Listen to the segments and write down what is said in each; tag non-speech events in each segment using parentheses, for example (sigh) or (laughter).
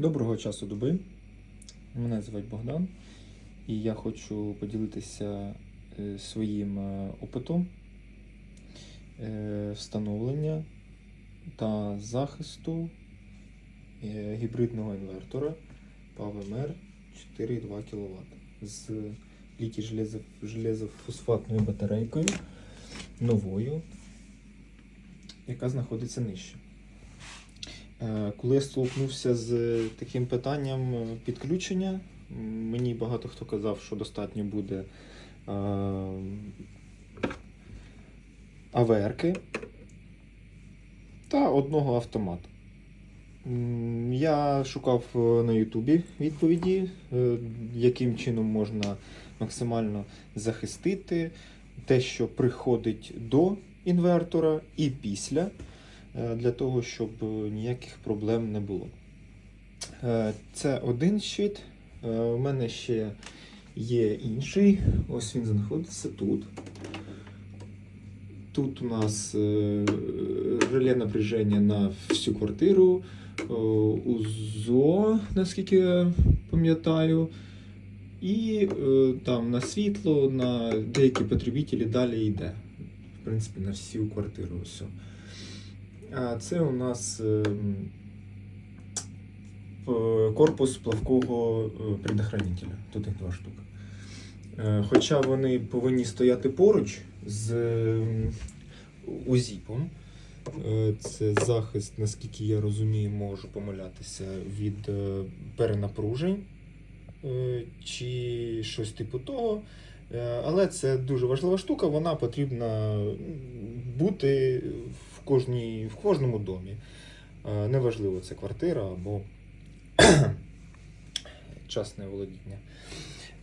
Доброго часу доби. Мене звуть Богдан, і я хочу поділитися е, своїм е, опитом е, встановлення та захисту гібридного інвертора PowerMR 4,2 кВт з железо- железофосфатною батарейкою новою, яка знаходиться нижче. Е, Коли я столкнувся з таким питанням е, підключення, мені багато хто казав, що достатньо буде е, АВРки та одного автомата. Я шукав на Ютубі відповіді, яким чином можна максимально захистити те, що приходить до інвертора і після для того, щоб е, ніяких проблем не було. Е, Це один щит. Е, У мене ще є інший. Ось він знаходиться тут. Тут у нас е, реле напряження на всю квартиру, е, УЗО, наскільки я пам'ятаю. І е, там на світло, на деякі потребителі далі йде. В принципі, на всю квартиру. Все. Це у нас ем, корпус плавкого е, предохранителя. Тут їх два штуки. Е, Хоча вони повинні стояти поруч з ем, узіпом. Е, Це захист, наскільки я розумію, можу помилятися від перенапружень чи щось типу того. Але це дуже важлива штука, вона потрібна бути в, кожній, в кожному домі. Е, Неважливо, це квартира або (clears throat) частне володіння.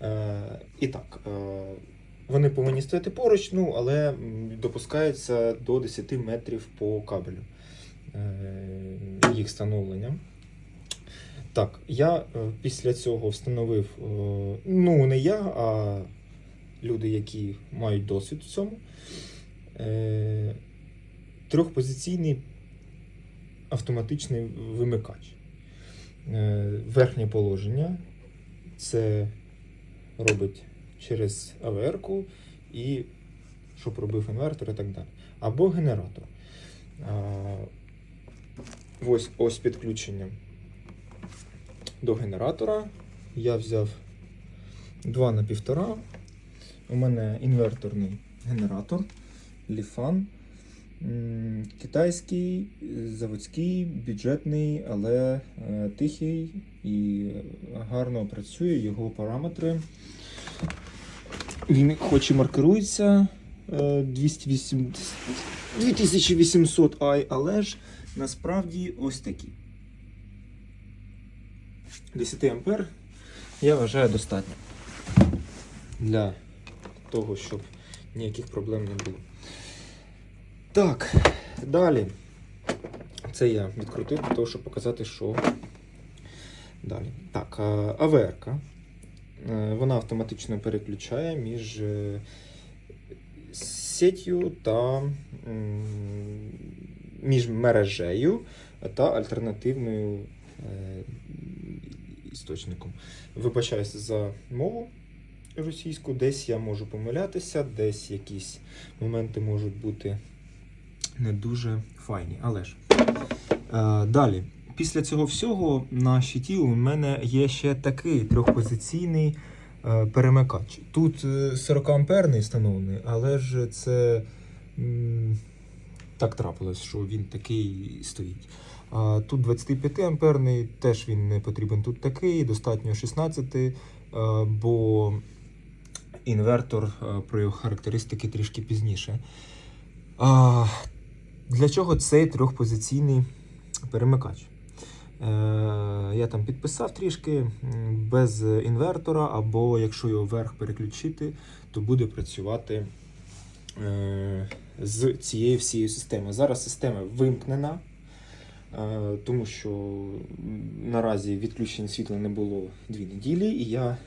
Е, І так, е, вони повинні стояти поруч, ну, але допускається до 10 метрів по кабелю їх встановлення. Так, я після цього встановив, ну не я, а люди, які мають досвід в цьому. Трьохпозиційний автоматичний вимикач. Е, верхнє положення це робить через АВР-ку і щоб робив інвертор і так далі. Або генератор. Ось, ось підключення до генератора. Я взяв 2 на 1,5. У мене інверторний генератор Ліфан. Китайський, е, заводський, бюджетний, але е, тихий і гарно працює його параметри. Він хоч і маркирується е, 208 2800 i, але ж насправді ось такі. 10 ампер я вважаю достатньо для того, щоб ніяких проблем не було. Так, далі. Це я відкрутив для того, щоб показати, що далі. Так, а, Е, Вона автоматично переключає між е, сетью та між мережею та альтернативною е, істочником. Вибачаюся за мову російську, десь я можу помилятися, десь якісь моменти можуть бути не дуже файні. Але ж е, далі. Після цього всього на щиті у мене є ще такий трьохпозиційний е, перемикач. Тут е, 40 амперний встановлений, але ж це так трапилось, що він такий стоїть. А тут 25 амперний, теж він не потрібен тут такий, достатньо 16, е, бо інвертор е, про його характеристики трішки пізніше. А, Для чого цей трьохпозиційний перемикач? Е, Я там підписав трішки без інвертора, або якщо його вверх переключити, то буде працювати е, з цією всією системою. Зараз система вимкнена, е, тому що наразі відключення світла не було дві неділі, і я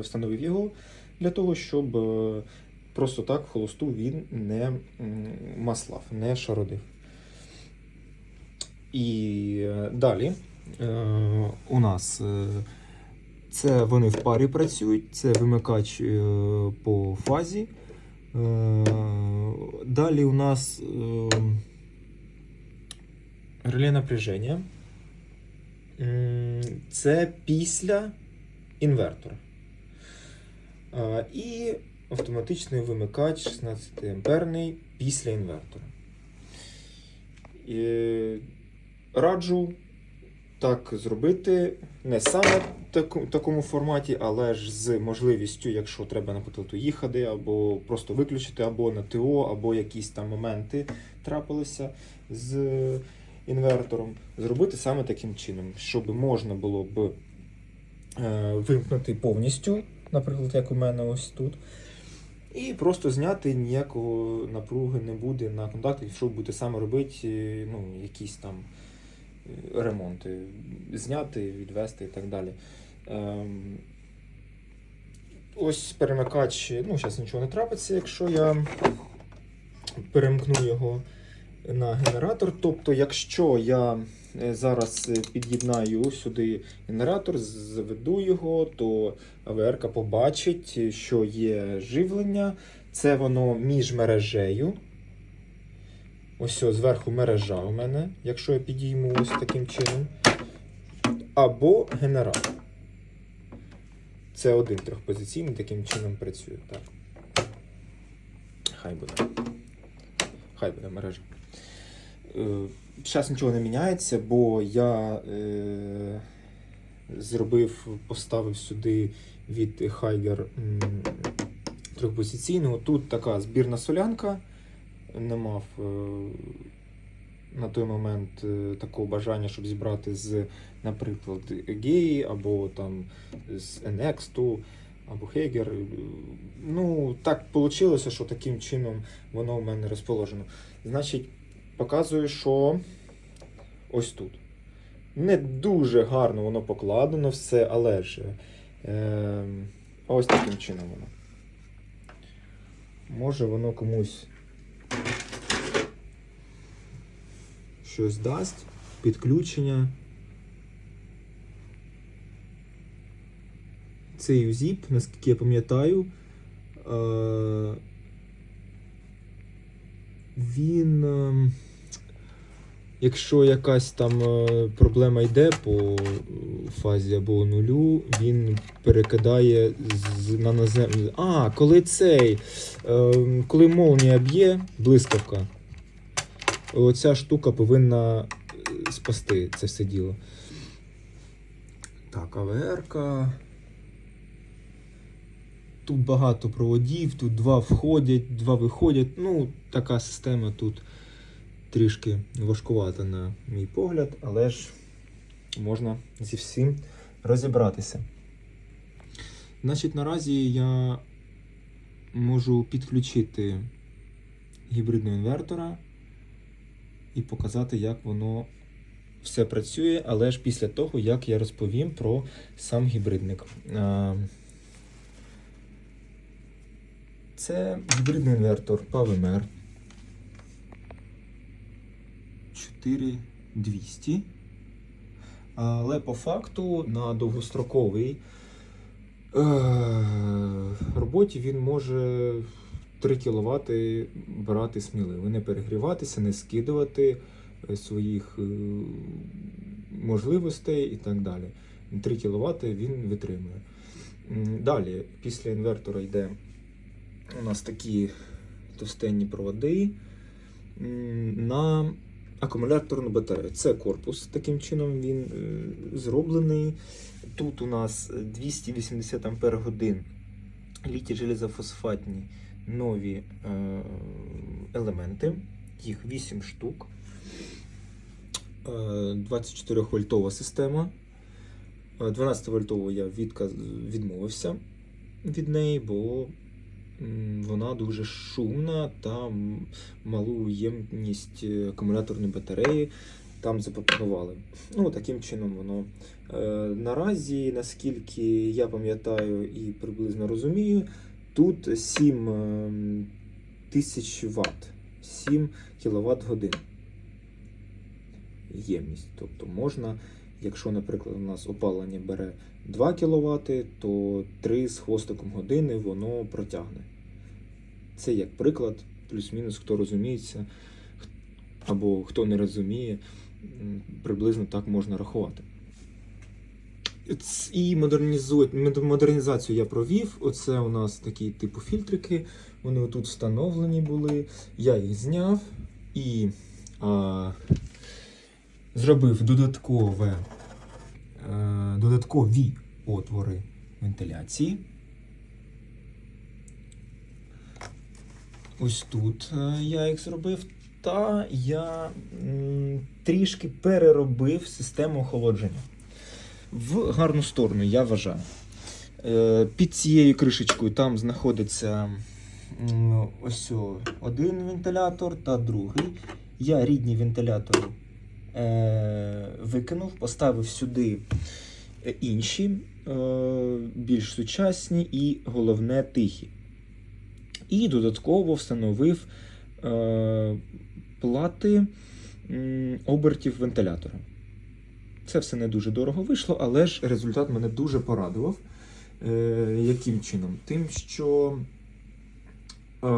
встановив його для того, щоб просто так в холосту він не маслав, не шародив. І е, далі е, у нас е, це вони в парі працюють, це вимикач е, по фазі. Е, Далі у нас е, реле напряження. Це після інвертора. І автоматичний вимикач 16 амперний після інвертора. І раджу так зробити не саме в такому форматі, але ж з можливістю, якщо треба, наприклад, уїхати, або просто виключити, або на ТО, або якісь там моменти трапилися з інвертором, зробити саме таким чином, щоб можна було б е, вимкнути повністю, наприклад, як у мене ось тут. І просто зняти ніякого напруги не буде на контакті, якщо ви будете саме робити е, ну, якісь там е, ремонти, зняти, відвести і так далі. Ем, ось перемикач, ну, зараз нічого не трапиться, якщо я перемкну його на генератор. Тобто, якщо я зараз е, під'єднаю сюди генератор, заведу його, то АВР побачить, що є живлення. Це воно між мережею. Ось зверху мережа у мене, якщо я підійму ось таким чином. Або генератор. Це один трьохпозиційний, таким чином працює. Так. Хай буде. Хай буде мережа. Зараз нічого не міняється, бо я е, зробив, поставив сюди від Хайгер трьохпозиційного. Тут така збірна солянка. Не мав е, на той момент е, такого бажання, щоб зібрати з, наприклад, Геї або там з Enextu, або Хейгер. Ну, так вийшло, що таким чином воно у мене розположено. Значить, показую, що ось тут. Не дуже гарно воно покладено все, але ж е, ось таким чином воно. Може воно комусь щось дасть, підключення. Цей UZIP, наскільки я пам'ятаю, е, він, е, якщо якась там е, проблема йде по е, фазі або нулю, він перекидає з, на наземну. А, коли цей, е, коли молнія б'є, блискавка, оця штука повинна спасти це все діло. Так, АВР-ка. Тут багато проводів, тут два входять, два виходять. Ну, така система тут трішки важкувата, на мій погляд, але ж можна зі всім розібратися. Значить, наразі я можу підключити гібридного інвертора і показати, як воно все працює, але ж після того, як я розповім про сам гібридник. Це гібридний інвертор PAVMR 4200. Але по факту на довгостроковій е, роботі він може 3 кВт брати сміливо, не перегріватися, не скидувати е, своїх е, можливостей і так далі. 3 кВт він витримує. Далі, після інвертора йде у нас такі товстенні проводи на акумуляторну батарею. Це корпус, таким чином він е, зроблений. Тут у нас 280 Ампер годин літі железофосфатні нові е, елементи. Їх 8 штук. Е, 24 вольтова система. 12 вольтову я відмовився від неї, бо вона дуже шумна та малу ємність е, акумуляторної батареї там запропонували. Ну, таким чином воно. Е, наразі, наскільки я пам'ятаю і приблизно розумію, тут 7 ем, тисяч Вт, 7 кВт годин ємність. Тобто можна Якщо, наприклад, у нас опалення бере 2 кВт, то 3 з хвостиком години воно протягне. Це як приклад, плюс-мінус, хто розуміється, або хто не розуміє, приблизно так можна рахувати. І модернізацію я провів. Оце у нас такі типу фільтрики. Вони отут встановлені були. Я їх зняв і а, зробив додаткове, е, додаткові отвори вентиляції. Ось тут е, я їх зробив. Та я трішки переробив систему охолодження в гарну сторону, я вважаю. Е, Під цією кришечкою там знаходиться ось один вентилятор та другий. Я рідні вентилятори викинув, поставив сюди е, інші, е, більш сучасні і головне тихі. І додатково встановив е, плати обертів вентилятора. Це все не дуже дорого вийшло, але ж результат мене дуже порадував. Е, яким чином? Тим, що е,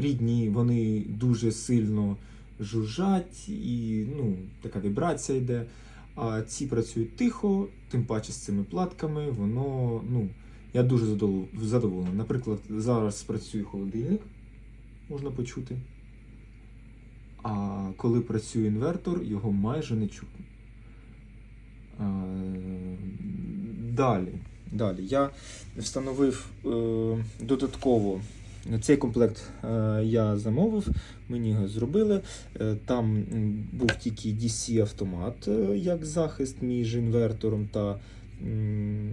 рідні вони дуже сильно жужжать, і ну, така вібрація йде. А ці працюють тихо, тим паче з цими платками, воно, ну, я дуже задовол- задоволений. Наприклад, зараз працює холодильник, можна почути. А коли працює інвертор, його майже не чутно. Далі. Далі. Я встановив е, додатково цей комплект е, я замовив, мені його зробили. Е, там був тільки DC-автомат е, як захист між інвертором та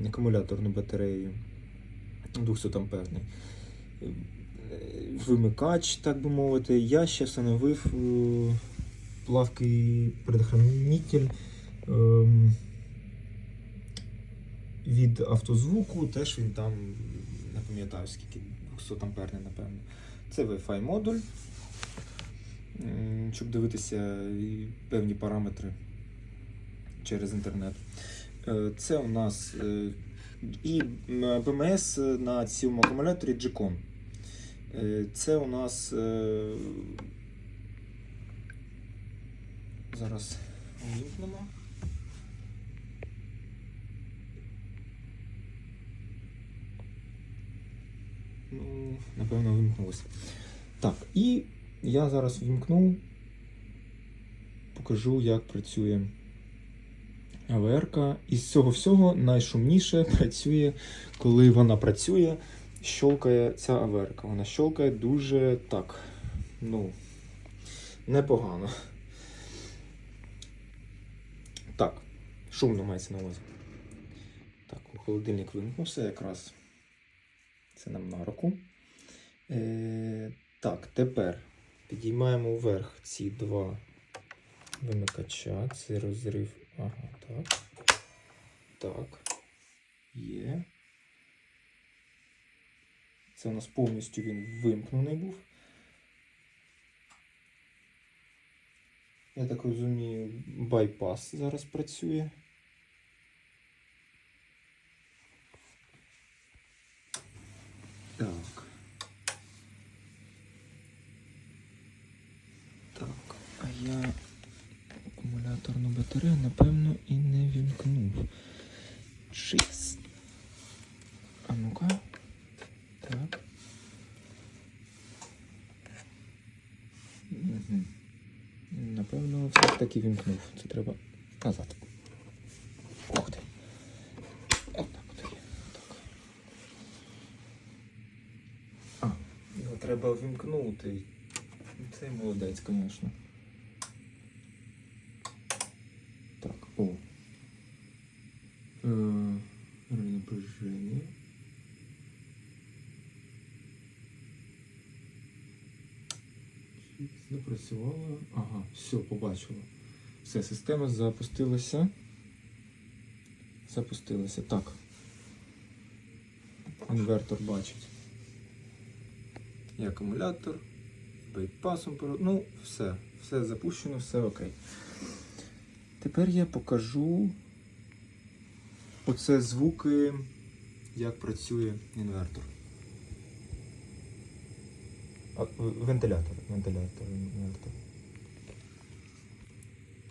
акумуляторною батареєю 200 амперний. Вимикач, так би мовити. Я ще встановив плавкий предохранитель. Ем, від автозвуку, теж він там, не пам'ятаю скільки, 200 амперний, напевно. Це Wi-Fi модуль, щоб дивитися певні параметри через інтернет. Е, Це у нас е, і БМС на цьому акумуляторі G-Con. Е, Це у нас зараз вимкнемо. Ну, напевно, вимкнулося. Так, і я зараз вімкну, покажу, як працює АВР. Із цього всього найшумніше працює, коли вона працює, щолкає ця АВР. Вона щолкає дуже так, ну, непогано. Так, шумно мається на увазі. Так, холодильник вимкнувся якраз. Це нам на руку. Е, так, тепер підіймаємо вверх ці два вимикача. Це розрив. Ага, так. Так. Є. Це у нас повністю він вимкнений був. Я так розумію, байпас зараз працює. Так. Так, а я акумуляторну батарею, напевно, і не вімкнув. Чиз. А ну-ка. Так. Угу. Напевно, все ж таки вімкнув. Це треба назад. Ух ти. Отак от є. Так. А, його треба вімкнути. Це молодець, звісно. Так, о. Е, Напряження. Запрацювала. Ага, все, побачила. Все, система запустилася. Запустилася. Так. Інвертор бачить. І акумулятор, байпасом. Ну, все. Все запущено, все окей. Тепер я покажу оце звуки, як працює інвертор. А, Вентилятор. Вентилятор. Інвертор.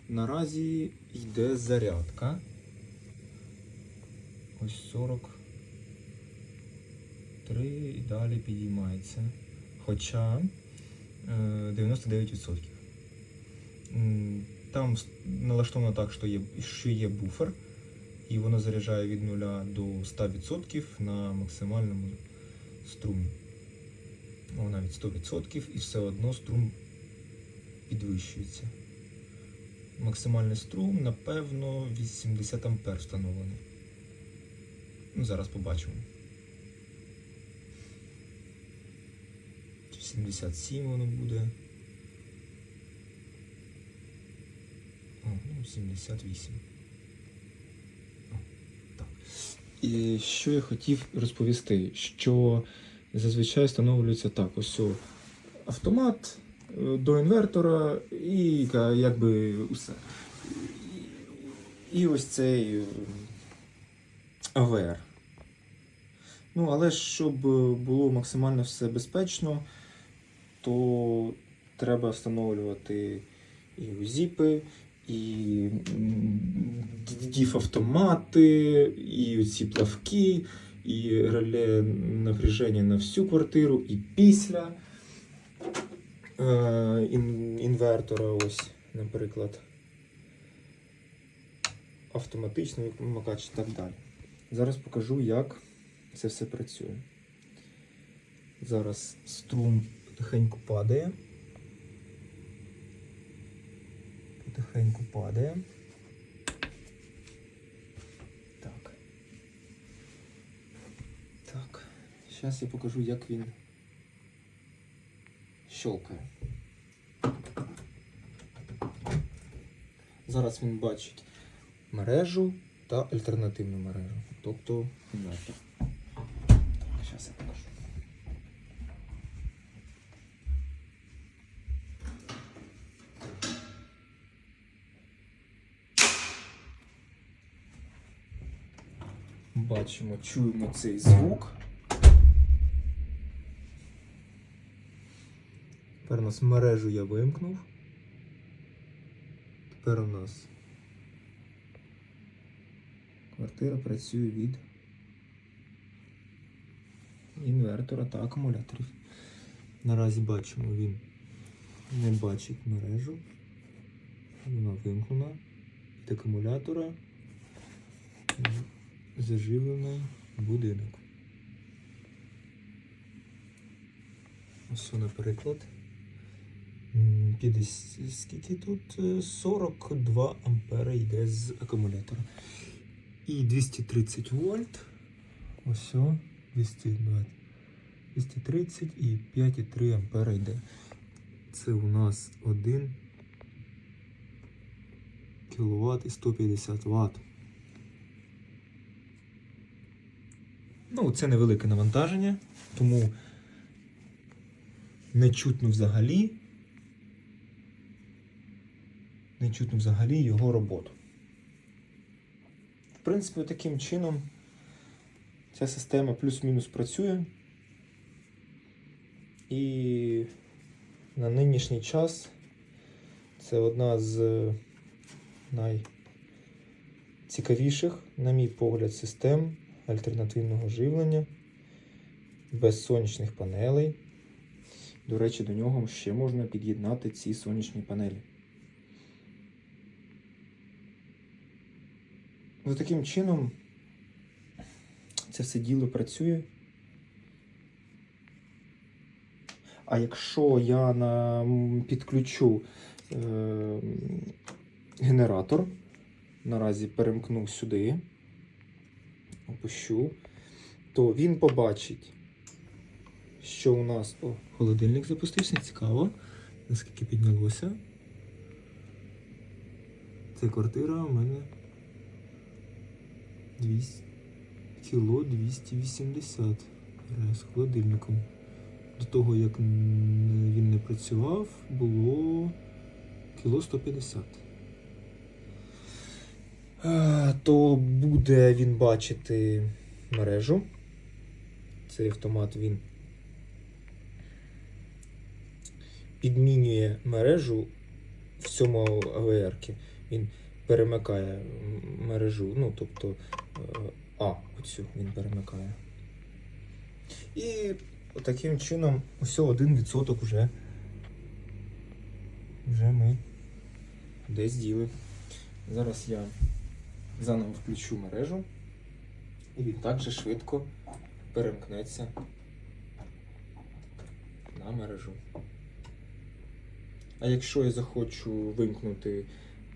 Наразі йде зарядка. Ось 43 і далі підіймається. Хоча е, 99%. Там с- налаштовано так, що є, що є буфер, і воно заряджає від 0 до 100% на максимальному струмі. Ну, навіть 100% і все одно струм підвищується. Максимальний струм, напевно, 80 ампер встановлений. Ну, зараз побачимо. 77 воно буде. О, ну, 78. О, так. І що я хотів розповісти, що зазвичай встановлюється так: ось автомат е, до інвертора і якби усе. І, і ось цей е, АВР. Ну, але щоб е, було максимально все безпечно, то треба встановлювати і узіпи, і діф-автомати, і ці плавки, і реле напряження на всю квартиру, і після е, ін- інвертора, ось, наприклад, автоматичний вимикач і так далі. Зараз покажу, як це все працює. Зараз струм потихеньку падає. Потихеньку падає. Так. Так. Зараз я покажу, як він щелкає. Зараз він бачить мережу та альтернативну мережу, тобто інвертор. Так, зараз я покажу. Бачимо, чуємо цей звук. Тепер у нас мережу я вимкнув. Тепер у нас квартира працює від інвертора та акумуляторів. Наразі бачимо, він не бачить мережу. Вона вимкнена від акумулятора. Заживлений будинок. Ось, наприклад. 50, скільки тут? Е, 42 ампера йде з акумулятора. І 230 вольт. Ось, о, 220, 230 і 5,3 ампера йде. Це у нас 1 кВт і 150 Вт. Ну, це невелике навантаження, тому не чутно взагалі. Не чутно взагалі його роботу. В принципі, таким чином ця система плюс-мінус працює. І на нинішній час це одна з найцікавіших, на мій погляд, систем альтернативного живлення без сонячних панелей. До речі, до нього ще можна під'єднати ці сонячні панелі. Ось таким чином це все діло працює. А якщо я на, підключу е, генератор, наразі перемкну сюди, опущу, то він побачить, що у нас. О, холодильник запустився, цікаво, наскільки піднялося. Це квартира у мене 200 кіло 280 з холодильником. До того, як він не працював, було кіло 150. Е, то буде він бачити мережу. Цей автомат він підмінює мережу в цьому авр Він перемикає мережу, ну, тобто е, А, оцю він перемикає. І таким чином усього 1% вже, вже ми десь діли. Зараз я заново включу мережу, і він також швидко перемкнеться на мережу. А якщо я захочу вимкнути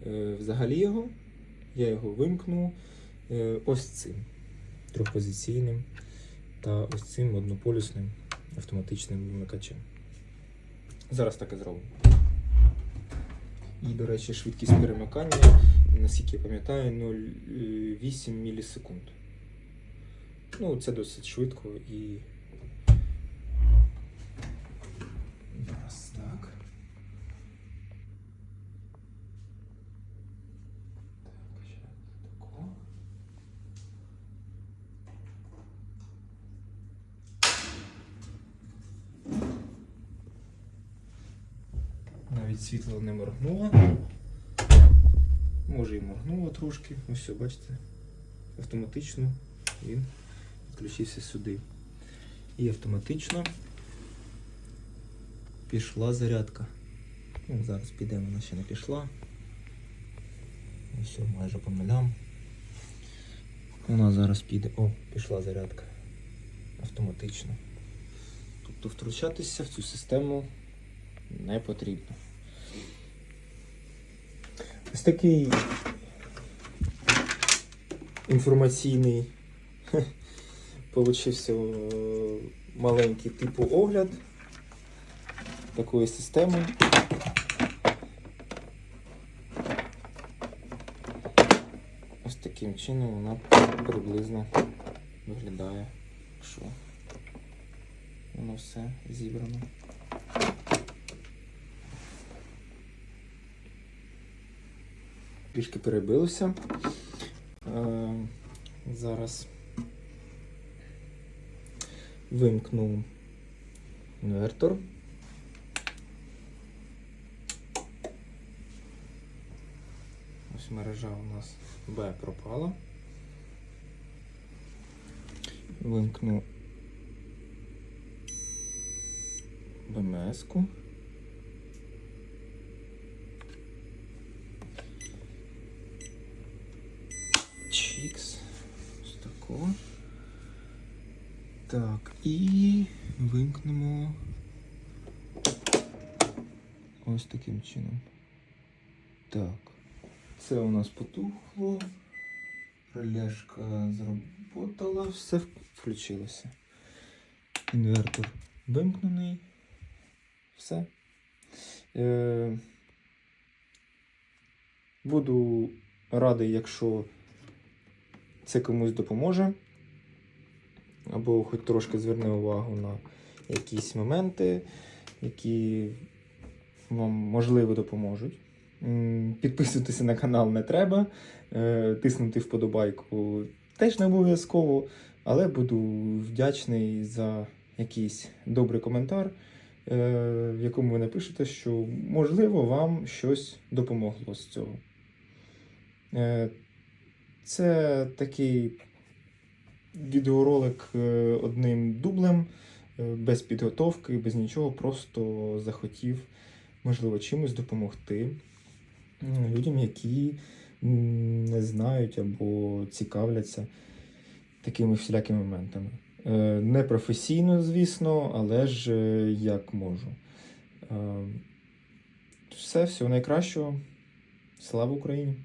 е, взагалі його, я його вимкну е, ось цим трьохпозиційним та ось цим однополюсним автоматичним вимикачем. Зараз так і зробимо. І, до речі, швидкість перемикання, наскільки я пам'ятаю, 0,8 мілісекунд. Ну, це досить швидко і. Зараз так. Так, ще тако. Навіть світло не моргнуло. Може і моргнуло трошки. Ось все, бачите, автоматично він відключився сюди. І автоматично пішла зарядка. Ну, зараз піде, вона ще не пішла. Все, майже по нулям. Вона зараз піде. О, пішла зарядка. Автоматично. Тобто втручатися в цю систему не потрібно. Ось такий інформаційний получився е, маленький типу огляд такої системи. Ось таким чином вона приблизно виглядає, що воно все зібрано. Трішки перебилося. Е, зараз вимкну інвертор. Ось мережа у нас Б пропала. Вимкну БМС-ку. Ось такого. Так, і вимкнемо ось таким чином. Так. Це у нас потухло. Реляшка зработала, все включилося. Інвертор вимкнений. Все. Е, буду радий, якщо це комусь допоможе. Або хоч трошки зверне увагу на якісь моменти, які вам можливо допоможуть. Підписуватися на канал не треба. е, Тиснути вподобайку теж не обов'язково, але буду вдячний за якийсь добрий коментар, е, в якому ви напишете, що можливо вам щось допомогло з цього. Це такий відеоролик е, одним дублем, е, без підготовки, без нічого, просто захотів, можливо, чимось допомогти людям, які не знають або цікавляться такими всілякими моментами. Е, Не професійно, звісно, але ж як можу. Все, всього найкращого. Слава Україні!